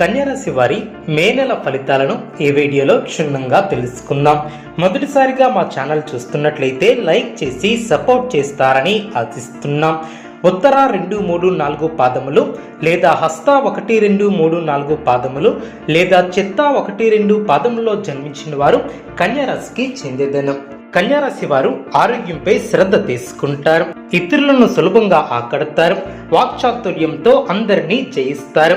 కన్యారాశి వారి మే నెల ఫలితాలను ఈ వీడియోలో క్షుణ్ణంగా తెలుసుకుందాం. మొదటిసారిగా మా ఛానల్ చూస్తున్నట్లయితే లైక్ చేసి సపోర్ట్ చేస్తారని ఆశిస్తున్నాం. ఉత్తర రెండు మూడు నాలుగు పాదములు లేదా హస్త ఒకటి రెండు మూడు నాలుగు పాదములు లేదా చిత్త ఒకటి రెండు పాదములో జన్మించిన వారు కన్యారాశికి చెందేదనం. కన్యారాశి వారు ఆరోగ్యంపై శ్రద్ధ తీసుకుంటారు. ఇతరులను సులభంగా ఆకడతారు. వాక్చాతుర్యంతో అందరినీ జయిస్తారు.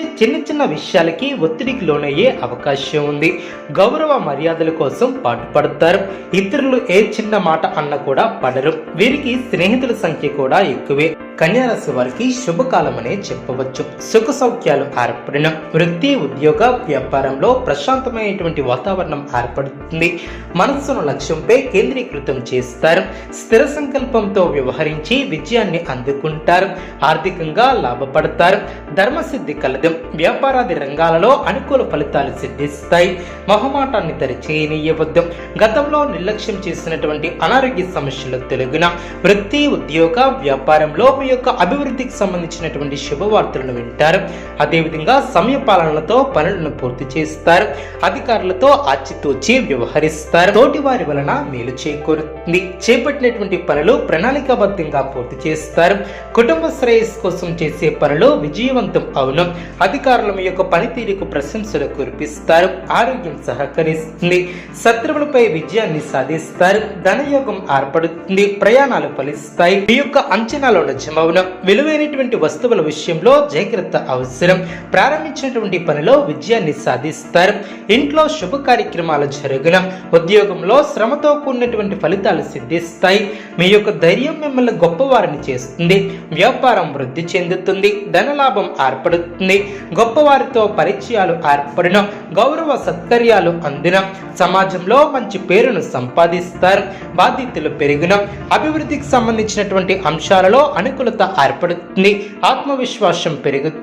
చిన్న చిన్న విషయాలకి ఒత్తిడికి లోనయ్యే అవకాశం ఉంది. గౌరవ మర్యాదల కోసం పాటుపడతారు. ఇతరులు ఏ చిన్న మాట అన్న కూడా పడరు. వీరికి స్నేహితుల సంఖ్య కూడా ఎక్కువే. కన్యారాశి వారికి శుభకాలమనే చెప్పవచ్చు. సుఖ సౌఖ్యాలు ఏర్పడిన వృత్తి ఉద్యోగ వ్యాపారంలో ప్రశాంతమైనటువంటి వాతావరణం ఏర్పడుతుంది. మనస్సును లక్ష్యంపై కేంద్రీకృతం చేస్తారు. స్థిర సంకల్పంతో వ్యవహరించి విజయాన్ని అందుకుంటారు. ఆర్థికంగా లాభపడతారు. ధర్మసిద్ధి కలదు. వ్యాపారాది రంగాలలో అనుకూల ఫలితాలు సిద్ధిస్తాయి. మొహమాటాన్ని తెరచేయనీయవద్దు. గతంలో నిర్లక్ష్యం చేసినటువంటి అనారోగ్య సమస్యలు తొలగిన వృత్తి ఉద్యోగ వ్యాపారంలో మీ యొక్క అభివృద్ధికి సంబంధించినటువంటి శుభవార్తలను వింటారు. అదేవిధంగా సమయ పాలనలతో పనులను పూర్తి చేస్తారు. అధికారులతో ఆచితూచి వ్యవహరిస్తారు. తోటి వారి వలన మేలు చేకూరుతుంది. చేపట్టినటువంటి పనులు ప్రణాళికాబద్ధంగా పూర్తి చేస్తారు. కుటుంబ శ్రేయస్సు కోసం చేసే పనులు విజయవంతం అవును. అధికారుల మీ యొక్క పనితీరుకు ప్రశంసలు కురిపిస్తారు. ఆరోగ్యం సహకరిస్తుంది. శత్రువులపై విజయాన్ని సాధిస్తారు. ధనయోగం ఏర్పడుతుంది. ప్రయాణాలు ఫలిస్తాయి. మీ యొక్క అంచనాలో నిజమవును విలువైనటువంటి వస్తువుల విషయంలో జాగ్రత్త అవసరం. ప్రారంభించినటువంటి పనిలో విజయాన్ని సాధిస్తారు. ఇంట్లో శుభ కార్యక్రమాలు జరుగున ఉద్యోగంలో శ్రమతో కూడినటువంటి ఫలితాలు సిద్ధిస్తాయి. మీ యొక్క ధైర్యం మిమ్మల్ని గొప్పవారిని చేస్తుంది. వ్యాపారం వృద్ధి చెందుతుంది. ధనలాభం ఏర్పడుతుంది. గొప్పవారితో పరిచయాలు ఏర్పడిన గౌరవ సత్కర్యాలు అందిన సమాజంలో మంచి పేరును సంపాదిస్తారు. బాధ్యతలు పెరిగిన అభివృద్ధికి సంబంధించినటువంటి అంశాలలో అనుకూలత ఏర్పడుతుంది. ఆత్మవిశ్వాసం పెరుగుతుంది.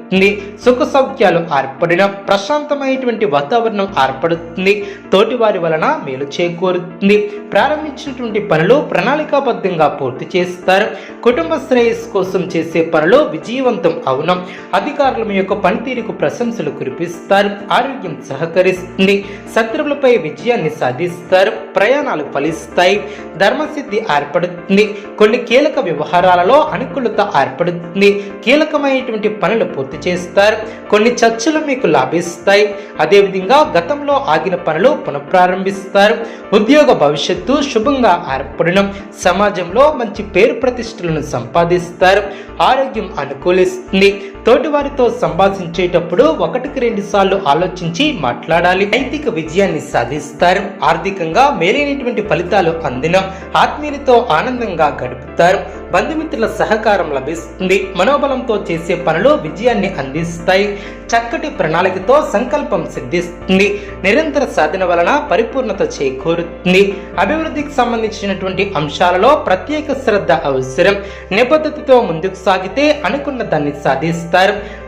సుఖ సౌఖ్యాలు ఏర్పడిన ప్రశాంతమైనటువంటి వాతావరణం ఏర్పడుతుంది. తోటివారి వలన మేలు చేకూరుతుంది. ప్రారంభించినటువంటి పనులు ప్రణాళికాబద్ధంగా పూర్తి చేస్తారు. కుటుంబ శ్రేయస్సు కోసం చేసే పనులు విజయవంతం అవును. అధికారుల మీ యొక్క పనితీరుకు ప్రశంసలు కురిపిస్తారు. ఆరోగ్యం సహకరిస్తుంది. శత్రువులపై విజయాన్ని సాధిస్తారు. ప్రయాణాలు ఫలిస్తాయి. ధర్మసిద్ధి ఏర్పడుతుంది. కొన్ని కీలక వ్యవహారాలలో అనుకూలత ఏర్పడుతుంది. కీలకమైనటువంటి పనులు పూర్తి చేస్తారు. కొన్ని చర్చలు మీకు లాభిస్తాయి. అదేవిధంగా గతంలో ఆగిన పనులు పునఃప్రారంభిస్తారు. ఉద్యోగ భవిష్యత్తు శుభంగా ఏర్పడడం సమాజంలో మంచి పేరు ప్రతిష్టలను సంపాదిస్తారు. ఆరోగ్యం అనుకూలిస్తుంది. తోటివారితో సంభాషించేటప్పుడు ఒకటికి రెండు సార్లు ఆలోచించి మాట్లాడాలి. నైతిక విజయాన్ని సాధిస్తారు. ఆర్థికంగా మేలైనటువంటి ఫలితాలు అందిన ఆత్మీయులతో ఆనందంగా గడుపుతారు. బంధుమిత్రుల సహకారం లభిస్తుంది. మనోబలంతో చేసే పనులు విజయాన్ని అందిస్తాయి. చక్కటి ప్రణాళికతో సంకల్పం సిద్ధిస్తుంది. నిరంతర సాధన వలన పరిపూర్ణత చేకూరుతుంది. అభివృద్ధికి సంబంధించినటువంటి అంశాలలో ప్రత్యేక శ్రద్ధ అవసరం. నిబద్ధతతో ముందుకు సాగితే అనుకున్న దాన్ని సాధిస్తారు.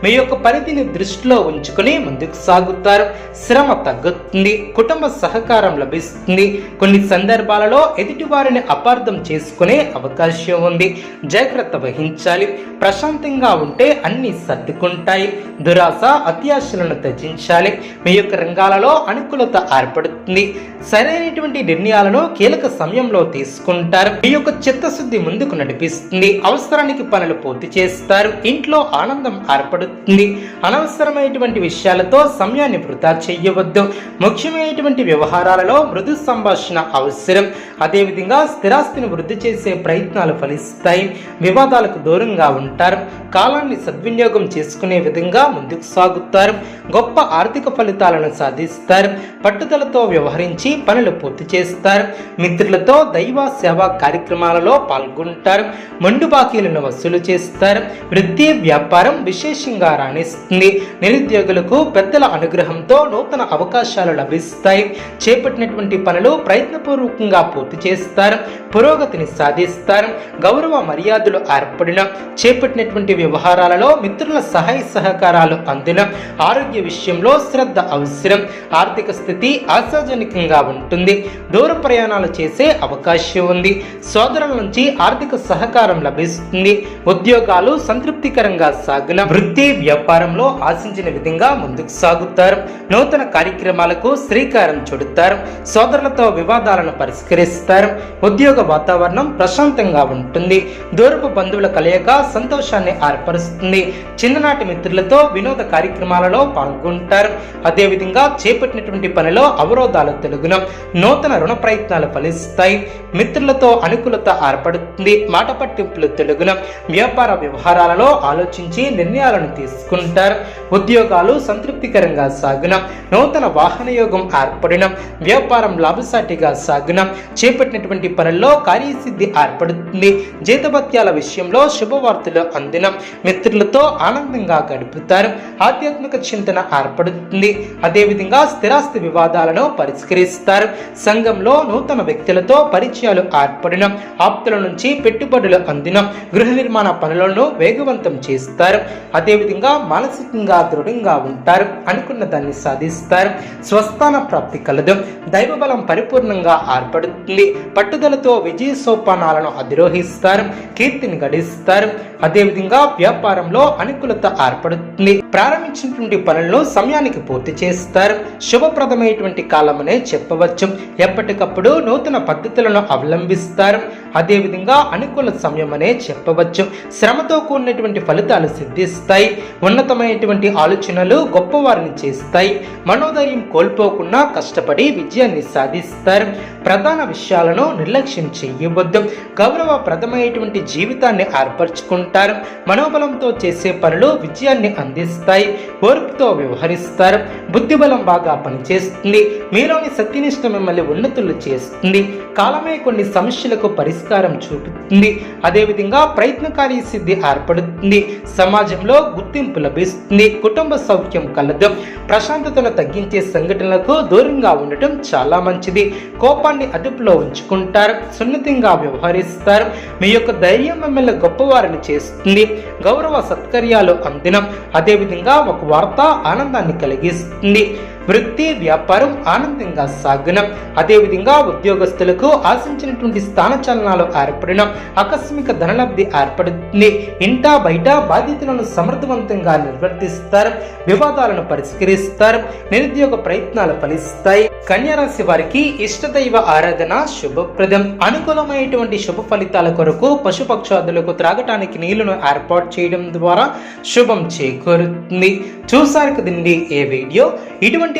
మీ యొక్క పరిధిని దృష్టిలో ఉంచుకుని ముందుకు సాగుతారు. శ్రమ తగ్గుతుంది. కుటుంబ సహకారం లభిస్తుంది. కొన్ని సందర్భాలలో ఎదుటి వారిని అపార్థం చేసుకునే అవకాశం ఉంది. జాగ్రత్త వహించాలి. ప్రశాంతంగా ఉంటే అన్ని సర్దుకుంటాయి. దురాశ అత్యాశలను త్యజించాలి. మీ యొక్క రంగాలలో అనుకూలత ఏర్పడుతుంది. సరైనటువంటి నిర్ణయాలను కీలక సమయంలో తీసుకుంటారు. మీ యొక్క చిత్తశుద్ధి ముందుకు నడిపిస్తుంది. అవసరానికి పనులు పూర్తి చేస్తారు. ఇంట్లో ఆనందం ఏర్పడుతుంది అనవసరమైనటువంటి విషయాలతో సమయాన్ని వృధా చేయవద్దు. ముఖ్యమైనటువంటి వ్యవహారాలలో మృదు సంభాషణ అవసరం. అదేవిధంగా స్థిరాస్తిని వృద్ధి చేసే ప్రయత్నాలు ఫలిస్తాయి. వివాదాలకు దూరంగా ఉంటారు. కాలాన్ని సద్వినియోగం చేసుకునే విధంగా ముందుకు సాగుతారు. గొప్ప ఆర్థిక ఫలితాలను సాధిస్తారు. పట్టుదలతో వ్యవహరించి పనులు పూర్తి చేస్తారు. మిత్రులతో దైవ సేవా కార్యక్రమాలలో పాల్గొంటారు. మండు బాకీలను వసూలు చేస్తారు. వృత్తి వ్యాపారం విశేషంగా రాణిస్తుంది. నిరుద్యోగులకు పెద్దల అనుగ్రహంతో నూతన అవకాశాలు లభిస్తాయి. చేపట్టినటువంటి పనులు ప్రయత్నపూర్వకంగా పూర్తి చేస్తారు. పురోగతిని సాధిస్తారు. గౌరవ మర్యాదలు ఏర్పడిన చేపట్టినటువంటి వ్యవహారాలలో మిత్రుల సహాయ సహకారాలు అందిన ఆరోగ్య విషయంలో శ్రద్ధ అవసరం. ఆర్థిక స్థితి ఆశాజనకంగా ఉంటుంది. దూర ప్రయాణాలు చేసే అవకాశం ఉంది. సోదరుల నుంచి ఆర్థిక సహకారం లభిస్తుంది. ఉద్యోగాలు సంతృప్తికరంగా సాగిన వృత్తి వ్యాపారంలో ఆశించిన విధంగా ముందుకు సాగుతారు. నూతన కార్యక్రమాలకు శ్రీకారం చుడతారు. సోదరులతో వివాదాలను పరిష్కరిస్తారు. ఉద్యోగ వాతావరణం ప్రశాంతంగా ఉంటుంది. దూరపు బంధువుల కలయిక సంతోషాన్ని ఏర్పరుస్తుంది. చిన్ననాటి మిత్రులతో వినోద కార్యక్రమాలలో పాల్గొంటారు. అదేవిధంగా చేపట్టినటువంటి పనిలో అవరోధాలు తెలుగున నూతన రుణ ప్రయత్నాలు ఫలిస్తాయి. మిత్రులతో అనుకూలత ఏర్పడుతుంది. మాట పట్టింపులు తెలుగున వ్యాపార వ్యవహారాలలో ఆలోచించి నిర్ణయాలను తీసుకుంటారు. ఉద్యోగాలు సంతృప్తికరంగా సాగున నూతన వాహన యోగం ఏర్పడిన వ్యాపారం లాభసాటిగా సాగున చేపట్టినటువంటి పనుల్లో కార్యసిద్ధి ఏర్పడుతుంది. జీతభత్యాల విషయంలో శుభవార్తలు అందిన మిత్రులతో ఆనందంగా గడుపుతారు. ఆధ్యాత్మిక చింతన ఏర్పడుతుంది. అదేవిధంగా స్థిరాస్తి వివాదాలను పరిష్కరిస్తారు. సంఘంలో నూతన వ్యక్తులతో పరిచయాలు ఏర్పడిన ఆప్తుల నుంచి పెట్టుబడులు అందిన గృహ నిర్మాణ పనులను వేగవంతం చేస్తారు. అదేవిధంగా మానసికంగా దృఢంగా ఉంటారు అనుకున్న దాన్ని సాధిస్తారు. స్వస్థాన ప్రాప్తి కలదు. దైవబలం పరిపూర్ణంగా ఏర్పడుతుంది. పట్టుదలతో విజయ సోపానాలను అధిరోహిస్తారు. కీర్తిని గడిస్తారు. అదేవిధంగా వ్యాపారంలో అనుకూలత ఏర్పడుతుంది. ప్రారంభించినటువంటి పనులను సమయానికి పూర్తి చేస్తారు. శుభప్రదమైనటువంటి కాలమనే చెప్పవచ్చు. ఎప్పటికప్పుడు నూతన పద్ధతులను అవలంబిస్తారు. అదేవిధంగా అనుకూల సమయం అనే చెప్పవచ్చు. శ్రమతో కూడినటువంటి ఫలితాలు సిద్ధిస్తాయి. ఉన్నతమైనటువంటి ఆలోచనలు గొప్పవారిని చేస్తాయి. మనోధైర్యం కోల్పోకుండా కష్టపడి విజయాన్ని సాధిస్తారు. ప్రధాన విషయాలను నిర్లక్ష్యం చేయవద్దు. గౌరవప్రదమైనటువంటి జీవితాన్ని ఏర్పరచుకుంటారు. మనోబలంతో చేసే పనులు విజయాన్ని అందిస్తాయి. ఓర్పుతో వ్యవహరిస్తారు. బుద్ధిబలం బాగా పనిచేస్తుంది. మీలోని సత్యనిష్ట మిమ్మల్ని ఉన్నతులు చేస్తుంది. కాలమే కొన్ని సమస్యలకు పరిస్థితి పరిష్కారం చూపుతుంది. అదేవిధంగా ప్రయత్నకారి సిద్ధి ఏర్పడుతుంది. సమాజంలో గుర్తింపు లభిస్తుంది. కుటుంబ సౌఖ్యం కలదు. ప్రశాంతతను తగ్గించే సంఘటనలకు దూరంగా ఉండటం చాలా మంచిది. కోపాన్ని అదుపులో ఉంచుకుంటారు. సున్నితంగా వ్యవహరిస్తారు. మీ యొక్క ధైర్యం మిమ్మల్ని గొప్పవారిని చేస్తుంది. గౌరవ సత్కర్యాలు అందినం. అదేవిధంగా ఒక వార్త ఆనందాన్ని కలిగిస్తుంది. వృత్తి వ్యాపారం ఆనందంగా సాగనం. అదేవిధంగా ఉద్యోగస్తులకు ఆశించినటువంటి స్థానచలనాలు ఏర్పడిన ఆకస్మిక ధనలబ్ధి ఏర్పడుతుంది. ఇంటా బయట బాధ్యతలను సమర్థవంతంగా నిర్వర్తిస్తారు వివాదాలను పరిష్కరిస్తారు నిరుద్యోగ ప్రయత్నాలు ఫలిస్తాయి. కన్యారాశి వారికి ఇష్టదైవ ఆరాధన శుభప్రదం. అనుకూలమైనటువంటి శుభ ఫలితాల కొరకు పశుపక్షాదులకు త్రాగటానికి నీళ్ళను ఏర్పాటు చేయడం ద్వారా శుభం చేకూరుతుంది. చూసారు కదండి ఏ వీడియో. ఇటువంటి